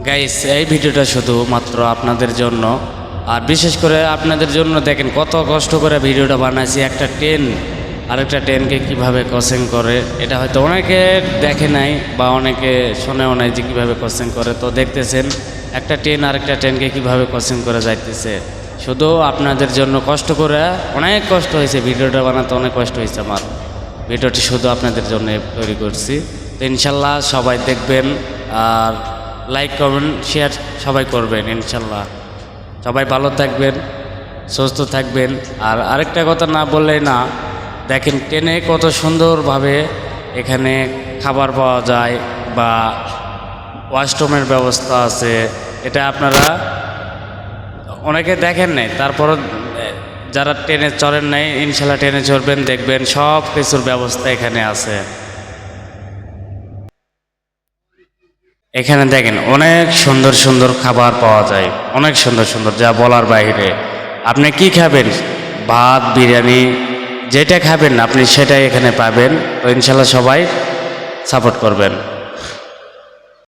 Guys এই ভিডিওটা শুধু মাত্র আপনাদের জন্য। আর বিশেষ করে আপনাদের জন্য দেখেন কত কষ্ট করে ভিডিওটা বানাইছি, একটা ট্রেন আরেকটা ট্রেনকে কীভাবে ক্রসিং করে, এটা হয়তো অনেকে দেখে নাই বা অনেকে শোনেও নাই যে কীভাবে ক্রসিং করে। তো দেখতেছেন, একটা ট্রেন আরেকটা ট্রেনকে কীভাবে ক্রসিং করে যাইতেছে। শুধু আপনাদের জন্য কষ্ট করে, অনেক কষ্ট হয়েছে ভিডিওটা বানাতে, অনেক কষ্ট হয়েছে আমার। ভিডিওটি শুধু আপনাদের জন্য তৈরি করছি। তো ইনশাল্লাহ সবাই দেখবেন, আর লাইক কমেন্ট শেয়ার সবাই করবেন ইনশাল্লাহ। সবাই ভালো থাকবেন সুস্থ থাকবেন। আর আরেকটা কথা না বললেই না দেখেন ট্রেনে কত সুন্দরভাবে এখানে খাবার পাওয়া যায় বা ওয়াশরুমের ব্যবস্থা আছে। এটা আপনারা অনেকে দেখেন নাই তারপরও এ, যারা ট্রেনে চড়েন নাই ইনশাল্লাহ ট্রেনে চড়বেন দেখবেন সব কিছুর ব্যবস্থা এখানে আছে। এখানে দেখেন অনেক সুন্দর সুন্দর খাবার পাওয়া যায়, অনেক সুন্দর সুন্দর, যা বলার বাইরে। আপনি কি খাবেন? ভাত, বিরিয়ানি, যেটা খাবেন আপনি সেটাই এখানে পাবেন। তো ইনশাল্লাহ সবাই সাপোর্ট করবেন।